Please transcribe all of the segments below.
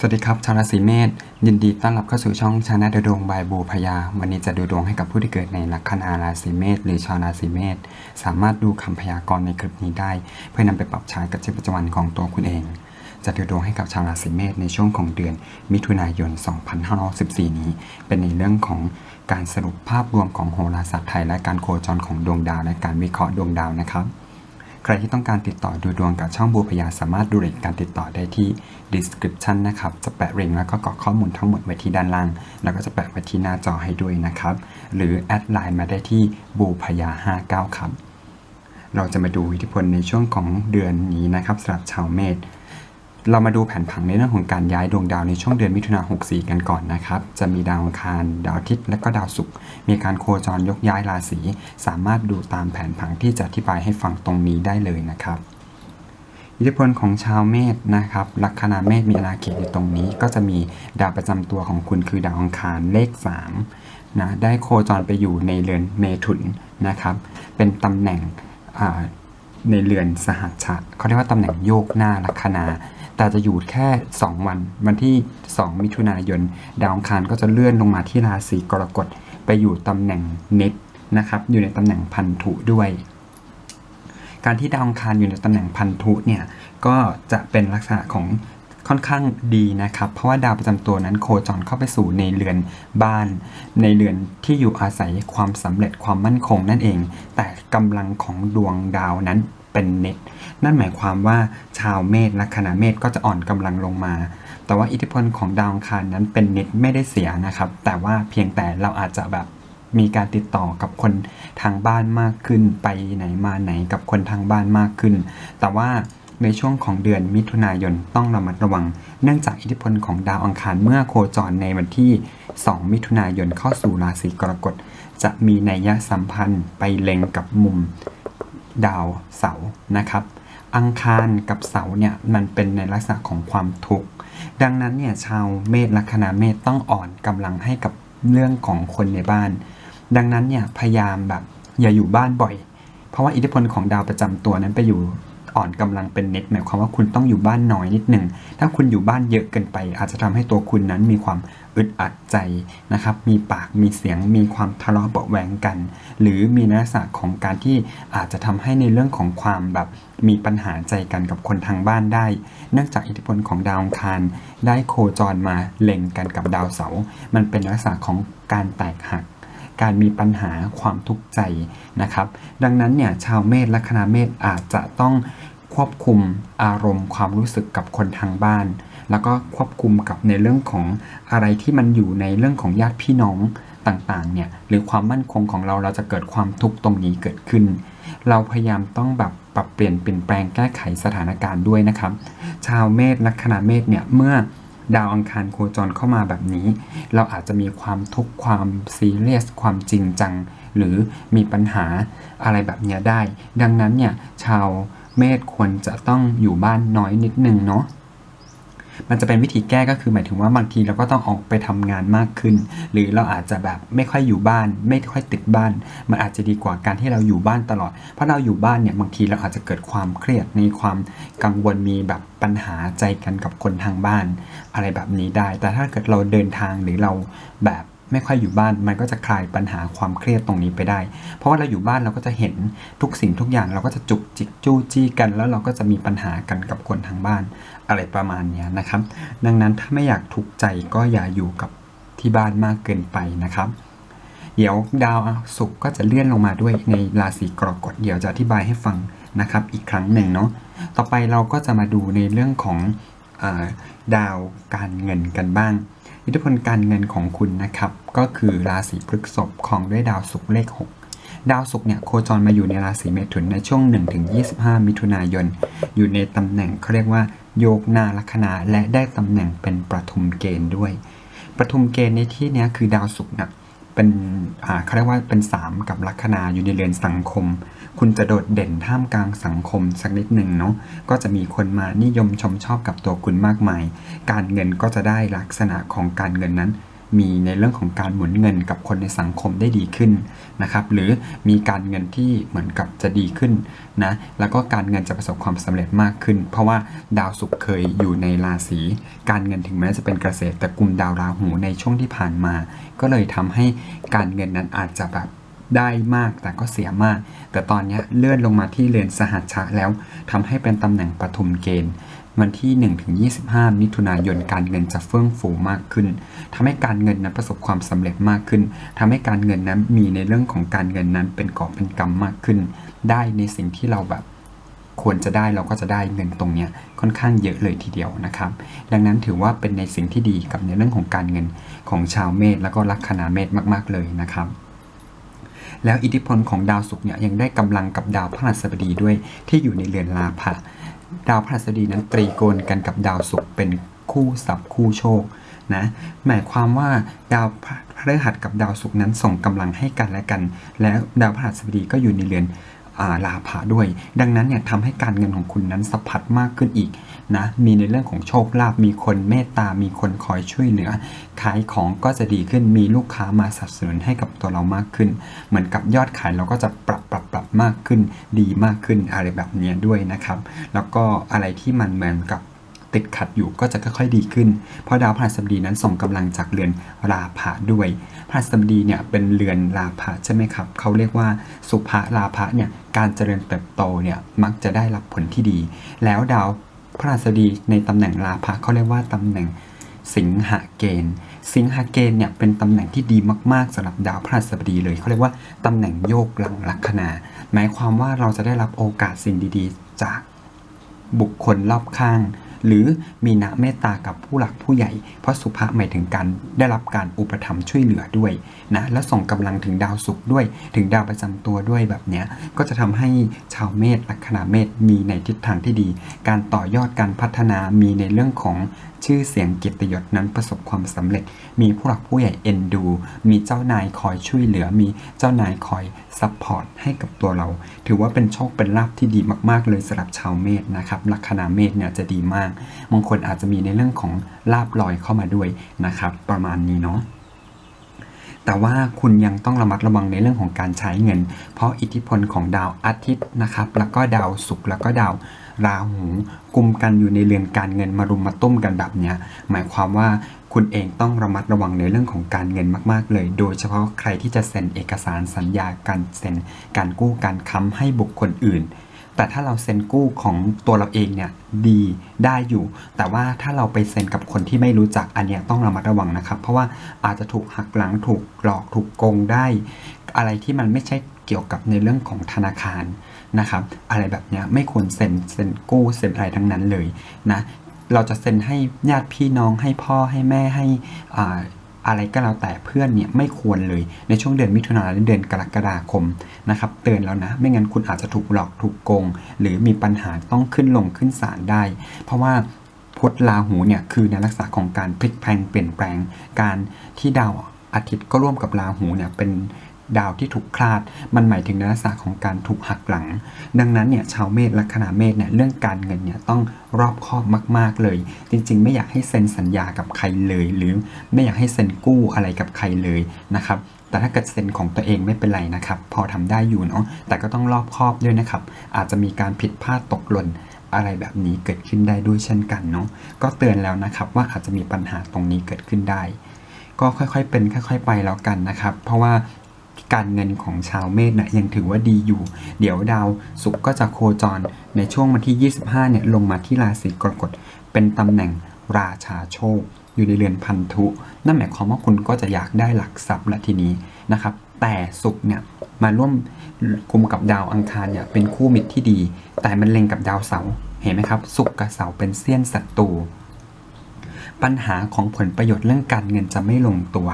สวัสดีครับชาวราศีเมษยินดีต้อนรับเข้าสู่ช่องชาแนลดวงบายบูพยา วันนี้จะดูดวงให้กับผู้ที่เกิดในลัคนาราศีเมษหรือชาวราศีเมษสามารถดูคำพยากรณ์ในคลิปนี้ได้ เพื่อนำไปปรับใช้กับชีวิตประจำวันของตัวคุณเอง จะดูดวงให้กับชาวราศีเมษในช่วงของเดือน มิถุนายน 2514 นี้ เป็นในเรื่องของการสรุปภาพรวมของโหราศาสตร์ไทยและการโคจรของดวงดาวและการวิเคราะห์ดวงดาวนะครับ ใครที่ต้องการติดต่อดูดวงกับช่องบูพยาสามารถดูรายการติดต่อได้ที่ description นะครับ จะแปะลิงก์แล้วก็กรอกข้อมูลทั้งหมดไว้ที่ด้านล่าง แล้วก็จะแปะไว้ที่หน้าจอให้ด้วยนะครับ หรือแอดไลน์มาได้ที่บูพยา59ครับ เราจะมาดูอิทธิพลในช่วงของเดือนนี้นะครับสำหรับชาวเมษ เรามาดูแผนผังในเรื่องของการย้ายดวงดาวในช่วงเดือนมิถุนา64 กันก่อนนะครับ จะมีดาวอังคาร ดาวอาทิตย์ และก็ดาวศุกร์ มีการโคจรยกย้ายราศี สามารถดูตามแผนผังที่จะอธิบายให้ฟังตรงนี้ได้เลยนะครับ อิทธิพลของชาวเมษนะครับ ลัคนาเมษมีอาณาเขตอยู่ตรงนี้ ก็จะมีดาวประจำตัวของคุณคือดาวอังคารเลข 3 นะ ได้โคจรไปอยู่ในเรือนเมถุนนะครับ เป็นตำแหน่งในเรือนสหัชชะเขาเรียกว่าตำแหน่งโยกหน้าลัคนา แต่จะอยู่แค่ 2 วัน วันที่ 2 มิถุนายน ดาวอังคารก็จะเลื่อนลงมาที่ราศีกรกฎไปอยู่ตำแหน่งเน็ตนะครับ อยู่ในตำแหน่งพันธุด้วย การที่ดาวอังคารอยู่ในตำแหน่งพันธุเนี่ยก็จะเป็นลักษณะของค่อนข้างดีนะครับ เพราะว่าดาวประจำตัวนั้นโคจรเข้าไปสู่ในเรือนบ้าน ในเรือนที่อยู่อาศัยความสำเร็จความมั่นคงนั่นเอง แต่กำลังของดวงดาวนั้น เป็นเน็ตนั่นหมายความว่าชาวเมษลัคนาเมษก็จะอ่อนกำลังลงมา แต่ว่าอิทธิพลของดาวอังคารนั้นเป็นเน็ตไม่ได้เสียนะครับ แต่ว่าเพียงแต่เราอาจจะแบบมีการติดต่อกับคนทางบ้านมากขึ้น ไปไหนมาไหนกับคนทางบ้านมากขึ้น แต่ว่าในช่วงของเดือนมิถุนายนต้องระมัดระวัง เนื่องจากอิทธิพลของดาวอังคารเมื่อโคจรในวันที่ 2 มิถุนายนเข้าสู่ราศีกรกฎจะมีนัยสัมพันธ์ไปเล็งกับมุม ดาวเสาร์นะครับ อังคารกับเสาร์เนี่ยมันเป็นในลักษณะของความทุกข์ ดังนั้นเนี่ยชาวเมษลัคนาเมษต้องอ่อนกำลังให้กับเรื่องของคนในบ้าน ดังนั้นเนี่ยพยายามแบบอย่าอยู่บ้านบ่อย เพราะว่าอิทธิพลของดาวประจำตัวนั้นไปอยู่ อ่อนกำลังเป็นเน็ตหมายความว่าคุณต้องอยู่บ้านน้อยนิดหนึ่ง ถ้าคุณอยู่บ้านเยอะเกินไป อาจจะทำให้ตัวคุณนั้นมีความอึดอัดใจนะครับ มีปากมีเสียง มีความทะเลาะเบาะแหวงกัน หรือมีลักษณะของการที่อาจจะทำให้ในเรื่องของความแบบมีปัญหาใจกันกับคนทางบ้านได้ เนื่องจากอิทธิพลของดาวอังคารได้โคจรมาเล็งกันกับดาวเสาร์มันเป็นลักษณะของการแตกหัก การมีปัญหาความทุกข์ใจนะครับ ดังนั้นเนี่ยชาวเมษลัคนาเมษอาจจะต้องควบคุมอารมณ์ความรู้สึกกับคนทางบ้าน แล้วก็ควบคุมกับในเรื่องของอะไรที่มันอยู่ในเรื่องของญาติพี่น้องต่างๆเนี่ยหรือความมั่นคงของเราเราจะเกิดความทุกข์ตรงนี้เกิดขึ้น เราพยายามต้องแบบปรับเปลี่ยนเปลี่ยนแปลงแก้ไขสถานการณ์ด้วยนะครับ ชาวเมษลัคนาเมษเนี่ยเมื่อ ดาวอังคารโคจรเข้ามาแบบนี้ เราอาจจะมีความทุกข์ความซีเรียสความจริงจัง หรือมีปัญหาอะไรแบบนี้ได้ ดังนั้นเนี่ยชาวเมษควรจะต้องอยู่บ้านน้อยนิดนึงเนาะ มันจะเป็นวิธีแก้ก็คือหมายถึงว่าบางทีเราก็ต้องออกไปทำงานมากขึ้น หรือเราอาจจะแบบไม่ค่อยอยู่บ้าน ไม่ค่อยติดบ้าน มันอาจจะดีกว่าการที่เราอยู่บ้านตลอด เพราะเราอยู่บ้านเนี่ยบางทีเราอาจจะเกิดความเครียดในความกังวลมีแบบปัญหาใจกันกับคนทางบ้าน อะไรแบบนี้ได้ แต่ถ้าเกิดเราเดินทางหรือเราแบบ ไม่ค่อยอยู่บ้าน มันก็จะคลายปัญหาความเครียดตรงนี้ไปได้ เพราะว่าเราอยู่บ้านเราก็จะเห็นทุกสิ่งทุกอย่างเราก็จะจุกจิกจู้จี้กัน แล้วเราก็จะมีปัญหากันกับคนทางบ้านอะไรประมาณนี้นะครับ ดังนั้นถ้าไม่อยากทุกข์ใจก็อย่าอยู่กับที่บ้านมากเกินไปนะครับเดี๋ยวดาวศุกร์ก็จะเลื่อนลงมาด้วยในราศีกรกฎเดี๋ยวจะอธิบายให้ฟังนะครับ อีกครั้งหนึ่งเนาะต่อไปเราก็จะมาดูในเรื่องของอดาวการเงินกันบ้าง อิทธิพลการเงินของคุณนะครับ ก็คือราศีพฤษภของด้วยดาวศุกร์เลข 6 ดาวศุกร์เนี่ยโคจรมาอยู่ในราศีเมถุนในช่วง 1-25 มิถุนายน อยู่ในตำแหน่งเขาเรียกว่า โยกนาลัคนาและได้ตำแหน่งเป็นประทุมเกณฑ์ด้วย ประทุมเกณฑ์ในที่นี้คือดาวศุกร์นะ เป็นอ่าเขาเรียกว่าเป็นสามกับลัคนาอยู่ในเรือนสังคม คุณจะโดดเด่นท่ามกลางสังคมสักนิดหนึ่งเนาะก็จะมีคนมานิยมชมชอบกับตัวคุณมากมาย การเงินก็จะได้ลักษณะของการเงินนั้น มีในเรื่องของการหมุนเงินกับคนในสังคมได้ดีขึ้นนะครับหรือมีการเงินที่เหมือนกับจะดีขึ้นนะแล้วก็การเงินจะประสบความสำเร็จมากขึ้น เพราะว่าดาวศุกร์เคยอยู่ในราศีการเงินถึงแม้จะเป็นเกษตรแต่กลุ่มดาวราหูในช่วงที่ผ่านมา ก็เลยทำให้การเงินนั้นอาจจะแบบได้มากแต่ก็เสียมาก แต่ตอนนี้เลื่อนลงมาที่เรือนสหัชชะแล้วทำให้เป็นตำแหน่งปฐุมเกณฑ์ วันที่ 1-25 มิถุนายนการเงินจะเฟื่องฟูมากขึ้นทำให้การเงินนั้นประสบความสำเร็จมากขึ้นทำให้การเงินนั้นมีในเรื่องของการเงินนั้นเป็นกอบเป็นกำมากขึ้น ได้ในสิ่งที่เราแบบควรจะได้เราก็จะได้เงินตรงเนี้ยค่อนข้างเยอะเลยทีเดียวนะครับ ดังนั้นถือว่าเป็นในสิ่งที่ดีกับในเรื่องของการเงินของชาวเมษแล้วก็ลัคนาเมษมาก ๆเลยนะครับแล้วอิทธิพลของดาวศุกร์เนี่ยยังได้กำลังกับดาวพฤหัสบดีด้วยที่อยู่ในเรือนลาภะ ดาวพฤหัสบดีนั้นตรีโกณกันกับดาวศุกร์เป็นคู่สับคู่โชคนะหมายความว่าดาวพฤหัสกับดาวศุกร์นั้นส่งกำลังให้กันและกัน แล้วดาวพฤหัสบดีก็อยู่ในเรือน ลาภะด้วย ดังนั้นเนี่ยทำให้การเงินของคุณนั้นสะพัดมากขึ้นอีกนะมีในเรื่องของโชคลาภมีคนเมตตา มีคนคอยช่วยเหลือ ขายของก็จะดีขึ้นมีลูกค้ามาสนับสนุนให้กับตัวเรามากขึ้น เหมือนกับยอดขายเราก็จะปรับปรับปรับมากขึ้น ดีมากขึ้นอะไรแบบนี้ด้วยนะครับ แล้วก็อะไรที่มันเหมือนกับ ติดขัดอยู่ก็จะค่อยๆดีขึ้น เพราะดาวพฤหัสบดีนั้นส่งกำลังจากเรือนราภะด้วยพฤหัสบดีเนี่ยเป็นเรือนราภะใช่ไหมครับเขาเรียกว่าสุภาราภะเนี่ยการเจริญเติบโตเนี่ยมักจะได้รับผลที่ดี แล้วดาวพฤหัสบดีในตำแหน่งราภะเขาเรียกว่าตำแหน่งสิงหเกณฑ์ สิงหเกณฑ์เนี่ยเป็นตำแหน่งที่ดีมากๆสำหรับดาวพฤหัสบดีเลยเขาเรียกว่าตำแหน่งโยกหลังลัคนา หมายความว่าเราจะได้รับโอกาสสิ่งดีๆ จากบุคคลรอบข้าง หรือมีนะเมตตากับผู้หลักผู้ใหญ่ เพราะสุภาหมายถึงการได้รับการอุปถัมภ์ช่วยเหลือด้วยนะและส่งกำลังถึงดาวศุกร์ด้วย ถึงดาวประจำตัวด้วยแบบเนี้ยก็จะทำให้ชาวเมษลัคนาเมษมีในทิศทางที่ดี การต่อยอดการพัฒนามีในเรื่องของชื่อเสียงเกียรติยศนั้นประสบความสำเร็จ มีผู้หลักผู้ใหญ่เอ็นดู มีเจ้านายคอยช่วยเหลือ มีเจ้านายคอยซัพพอร์ตให้กับตัวเรา ถือว่าเป็นโชคเป็นลาภที่ดีมากๆ เลยสำหรับชาวเมษนะครับลัคนาเมษเนี่ยจะดีมากบางคนอาจจะมีในเรื่องของลาบลอยเข้ามาด้วยนะครับ ประมาณนี้เนาะแต่ว่าคุณยังต้องระมัดระวังในเรื่องของการใช้เงิน เพราะอิทธิพลของดาวอาทิตย์นะครับ แล้วก็ดาวศุกร์แล้วก็ดาว ราหูกุมกันอยู่ในเรือนการเงินมารุมมาตุ้มกันแบบเนี้ยหมายความว่าคุณเองต้องระมัดระวังในเรื่องของการเงินมาก ๆ เลย โดยเฉพาะใครที่จะเซ็นเอกสารสัญญาการเซ็นการกู้การค้ำให้บุคคลอื่น แต่ถ้าเราเซ็นกู้ของตัวเราเองเนี่ยดีได้อยู่ แต่ว่าถ้าเราไปเซ็นกับคนที่ไม่รู้จักอันเนี้ยต้องระมัดระวังนะครับ เพราะว่าอาจจะถูกหักหลังถูกหลอกถูกโกงได้ อะไรที่มันไม่ใช่เกี่ยวกับในเรื่องของธนาคาร นะครับ อะไรแบบเนี้ยไม่ควรเซ็นเซ็นกู้เซ็นอะไรทั้งนั้นเลยนะเราจะเซ็นให้ญาติพี่น้องให้พ่อให้แม่ให้อ่าอะไรก็แล้วแต่เพื่อนเนี่ยไม่ควรเลยในช่วงเดือนมิถุนายนและเดือนกรกฎาคมนะครับเตือนแล้วนะ ไม่งั้นคุณอาจจะถูกหลอกถูกโกง หรือมีปัญหาต้องขึ้นลงขึ้นศาลได้ เพราะว่าพุธราหูเนี่ยคือในลักษณะของการพลิกแพลงเปลี่ยนแปลง การที่ดาวอาทิตย์ก็ร่วมกับราหูเนี่ยเป็น ดาวที่ถูกคลาด มันหมายถึงในลักษณะของการถูกหักหลัง ดังนั้นเนี่ยชาวเมษละคณะเมษเนี่ยเรื่องการเงินเนี่ยต้องรอบคอบมาก ๆเลย จริง ๆ ไม่อยากให้เซ็นสัญญากับใครเลย หรือไม่อยากให้เซ็นกู้อะไรกับใครเลยนะครับแต่ถ้าเกิดเซ็นของตัวเองไม่เป็นไรนะครับ พอทำได้อยู่เนาะแต่ก็ต้องรอบคอบด้วยนะครับ อาจจะมีการผิดพลาดตกหล่นอะไรแบบนี้เกิดขึ้นได้ด้วยเช่นกันเนาะก็เตือนแล้วนะครับว่าอาจจะมีปัญหาตรงนี้เกิดขึ้นได้ ก็ค่อยๆเป็นค่อย ๆ ไปแล้วกันนะครับ เพราะว่า การเงินของชาวเมษนะยังถือว่าดีอยู่ เดี๋ยวดาวศุกร์ก็จะโคจรในช่วงวันที่ 25 เนี่ยลงมาที่ราศีกรกฎเป็นตำแหน่งราชาโชค อยู่ในเรือนพันธุ นั่นหมายความว่าคุณก็จะอยากได้หลักทรัพย์ละทีนี้นะครับ แต่ศุกร์เนี่ยมาร่วมกุมกับดาวอังคารเนี่ยเป็นคู่มิตรที่ดี แต่มันเล็งกับดาวเสาร์เห็นไหมครับศุกร์กับเสาร์เป็นเสี้ยนศัตรูปัญหาของผลประโยชน์เรื่องการเงินจะไม่ลงตัว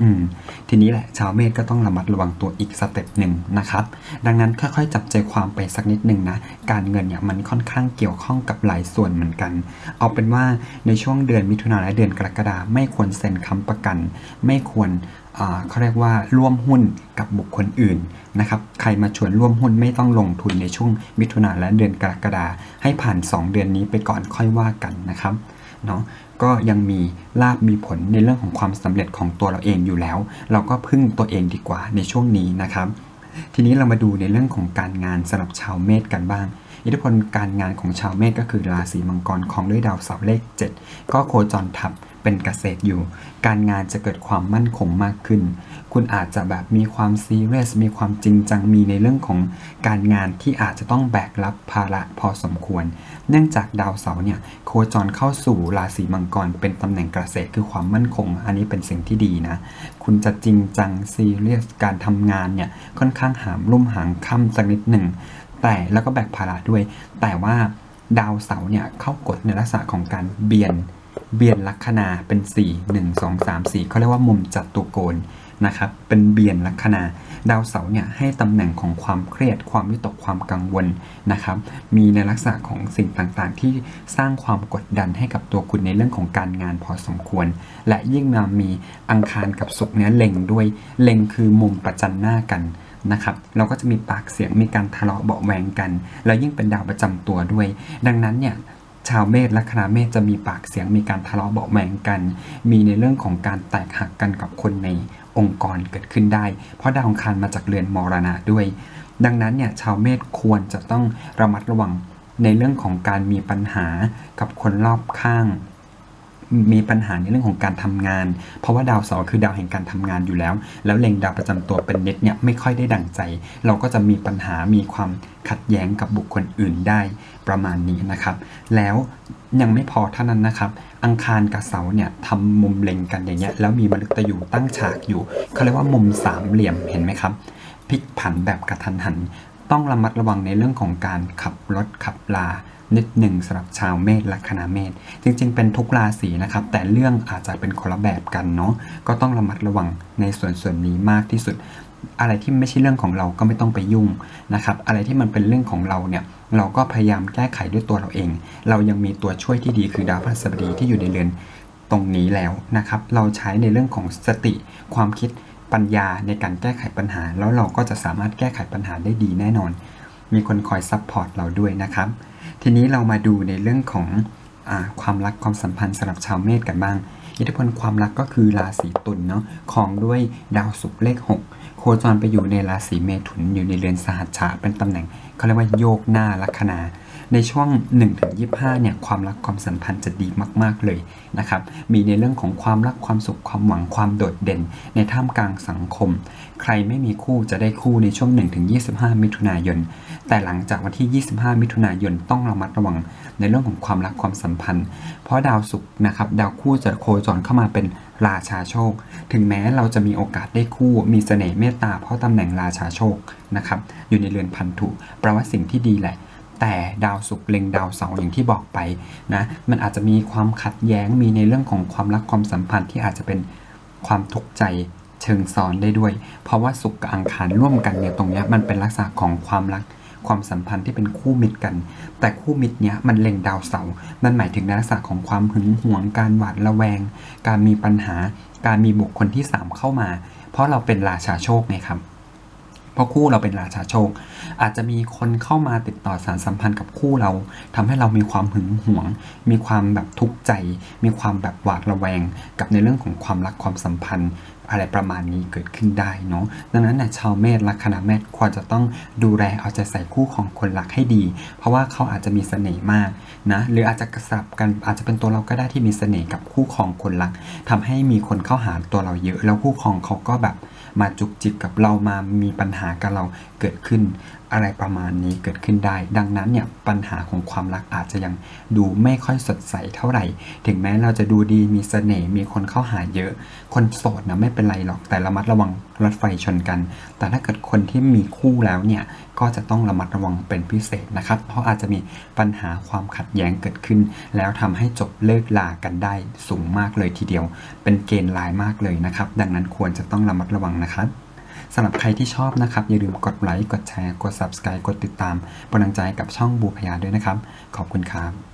อืมทีนี้แหละชาวเมษก็ต้องระมัดระวังตัวอีกสเต็ปหนึ่งนะครับ ดังนั้นค่อยๆ จับใจความไปสักนิดหนึ่งนะ การเงินเนี่ยมันค่อนข้างเกี่ยวข้องกับหลายส่วนเหมือนกัน เอาเป็นว่าในช่วงเดือนมิถุนายนและเดือนกรกฎาไม่ควรเซ็นค้ำประกัน ไม่ควรเขาเรียกว่าร่วมหุ้นกับบุคคลอื่นนะครับใครมาชวนร่วมหุ้นไม่ต้องลงทุนในช่วงมิถุนายนและเดือนกรกฎาให้ผ่าน 2 เดือนนี้ไปก่อนค่อยว่ากันนะครับ เนาะก็ยังมีลาบมีผลในเรื่องของความสำเร็จของตัวเราเองอยู่แล้ว เราก็พึ่งตัวเองดีกว่าในช่วงนี้นะครับ ทีนี้เรามาดูในเรื่องของการงานสำหรับชาวเมษกันบ้าง อิทธิพลการงานของชาวเมษก็คือราศีมังกรของด้วยดาวเสาร์เลข 7 ก็โคจรทับเป็นเกษตรอยู่ การงานจะเกิดความมั่นคงมากขึ้น คุณอาจจะแบบมีความซีเรียสมีความจริงจังมีในเรื่องของการงานที่อาจจะต้องแบกรับภาระพอสมควร เนื่องจากดาวเสาร์เนี่ยโคจรเข้าสู่ราศีมังกรเป็นตำแหน่งเกษตรคือความมั่นคง อันนี้เป็นสิ่งที่ดีนะ คุณจะจริงจังซีเรียสการทำงานเนี่ยค่อนข้างหามรุ่มหางค่ำสักนิดหนึ่ง แต่แล้วก็แบกภาระด้วย แต่ว่าดาวเสาร์เนี่ยเข้ากฎในลักษณะของการเบียนเบียนลัคนาเป็น 4 1 2 3 4เขาเรียกว่ามุมจัตุโกณนะครับเป็นเบียนลัคนา ดาวเสาร์เนี่ยให้ตำแหน่งของความเครียด ความวิตกความกังวลนะครับ มีในลักษณะของสิ่งต่างๆ ที่สร้างความกดดันให้กับตัวคุณในเรื่องของการงานพอสมควร และยิ่งมามีอังคารกับศุกร์เนี่ยเล็งด้วยเล็งคือมุมประจันหน้ากัน นะครับเราก็จะมีปากเสียงมีการทะเลาะเบาะแวงกัน แล้วยิ่งเป็นดาวประจำตัวด้วย ดังนั้นเนี่ยชาวเมษและคณะเมษจะมีปากเสียงมีการทะเลาะเบาะแวงกัน มีในเรื่องของการแตกหักกันกับคนในองค์กรเกิดขึ้นได้ เพราะดาวอังคารมาจากเรือนมรณะด้วย ดังนั้นเนี่ยชาวเมษควรจะต้องระมัดระวังในเรื่องของการมีปัญหากับคนรอบข้าง มีปัญหาในเรื่องของการทำงาน เพราะว่าดาวเสาร์คือดาวแห่งการทำงานอยู่แล้ว แล้วเล็งดาวประจำตัวเป็นเน็ตเนี่ยไม่ค่อยได้ดั่งใจ เราก็จะมีปัญหามีความขัดแย้งกับบุคคลอื่นได้ประมาณนี้นะครับ แล้วยังไม่พอเท่านั้นนะครับ อังคารกับเสาร์เนี่ยทำมุมเล็งกันอย่างเงี้ยแล้วมีมฤตยูตั้งฉากอยู่เขาเรียกว่ามุมสามเหลี่ยมเห็นไหมครับพลิกผันแบบกระทันหัน ต้องระมัดระวังในเรื่องของการขับรถขับลา นิดหนึ่งสำหรับชาวเมษละคณะเมษจริงๆ เป็นทุกราศีนะครับ แต่เรื่องอาจจะเป็นคนละแบบกันเนาะก็ต้องระมัดระวังในส่วนส่วนนี้มากที่สุด อะไรที่ไม่ใช่เรื่องของเราก็ไม่ต้องไปยุ่งนะครับ อะไรที่มันเป็นเรื่องของเราเนี่ยเราก็พยายามแก้ไขด้วยตัวเราเอง เรายังมีตัวช่วยที่ดีคือดาวพฤหัสบดีที่อยู่ในเรือนตรงนี้แล้วนะครับ เราใช้ในเรื่องของสติความคิดปัญญาในการแก้ไขปัญหา แล้วเราก็จะสามารถแก้ไขปัญหาได้ดีแน่นอน มีคนคอยซัพพอร์ตเราด้วยนะครับ ทีนี้เรามาดูในเรื่องของอความรักความสัมพันธ์สำหรับชาวเมษกันบ้าง อิทธิพลความรักก็คือราศีตุลเนาะของด้วยดาวศุกร์เลข 6 โคจรไปอยู่ในราศีเมถุนอยู่ในเรือนสหัชชาเป็นตำแหน่งเขาเรียกว่าโยกหน้าลัคนา ในช่วง 1-25 เนี่ยความรักความสัมพันธ์จะดีมาก ๆ เลยนะครับ มีในเรื่องของความรักความสุขความหวังความโดดเด่น ในท่ามกลางสังคม ใครไม่มีคู่จะได้คู่ในช่วง 1-25 มิถุนายน แต่หลังจากวันที่ 25 มิถุนายนต้องระมัดระวังในเรื่องของความรักความสัมพันธ์ เพราะดาวศุกร์นะครับดาวคู่จะโคจรเข้ามาเป็นราชาโชค ถึงแม้เราจะมีโอกาสได้คู่มีเสน่ห์เมตตาเพราะตำแหน่งราชาโชคนะครับอยู่ในเรือนพันธุแปลว่าสิ่งที่ดีแหละ แต่ดาวศุกร์เล็งดาวเสาร์อย่างที่บอกไปนะมันอาจจะมีความขัดแย้งมีในเรื่องของความรักความสัมพันธ์ที่อาจจะเป็นความทุกข์ใจเชิงซ้อนได้ด้วย เพราะว่าศุกร์กับอังคารร่วมกันเนี่ยตรงเนี้ยมันเป็นลักษณะของความรักความสัมพันธ์ที่เป็นคู่มิตรกัน แต่คู่มิตรเนี้ยมันเล็งดาวเสาร์มันหมายถึงลักษณะของความหึงหวงการหวาดระแวง การมีปัญหา การมีบุคคลที่สามเข้ามา เพราะเราเป็นราชาโชคไงครับ เพราะคู่เราเป็นราชาโชค อาจจะมีคนเข้ามาติดต่อสารสัมพันธ์กับคู่เราทำให้เรามีความหึงหวง มีความแบบทุกข์ใจ มีความแบบหวาดระแวง กับในเรื่องของความรักความสัมพันธ์อะไรประมาณนี้เกิดขึ้นได้เนาะดังนั้นเนี่ยชาวเมษลัคนาเมษควรจะต้องดูแลเอาใจใส่คู่ของคนรักให้ดี เพราะว่าเขาอาจจะมีเสน่ห์มากนะหรืออาจจะกระสับกันอาจจะเป็นตัวเราก็ได้ที่มีเสน่ห์กับคู่ของคนรักทำให้มีคนเข้าหาตัวเราเยอะ แล้วคู่ครองเขาก็แบบ มาจุกจิกกับเรามามีปัญหากับเรา เกิดขึ้น อะไรประมาณนี้เกิดขึ้นได้ ดังนั้นเนี่ยปัญหาของความรักอาจจะยังดูไม่ค่อยสดใสเท่าไหร่ ถึงแม้เราจะดูดีมีเสน่ห์มีคนเข้าหาเยอะ คนโสดนะไม่เป็นไรหรอกแต่ระมัดระวังรถไฟชนกัน แต่ถ้าเกิดคนที่มีคู่แล้วเนี่ยก็จะต้องระมัดระวังเป็นพิเศษนะครับ เพราะอาจจะมีปัญหาความขัดแย้งเกิดขึ้น แล้วทำให้จบเลิกลากันได้สูงมากเลยทีเดียว เป็นเกณฑ์ลายมากเลยนะครับ ดังนั้นควรจะต้องระมัดระวังนะครับ สำหรับใครที่ชอบนะครับ อย่าลืมกดไลค์ กดแชร์ กด Subscribe กดติดตามเป็นกำลังใจกับช่องบูพยาด้วยนะครับ ขอบคุณครับ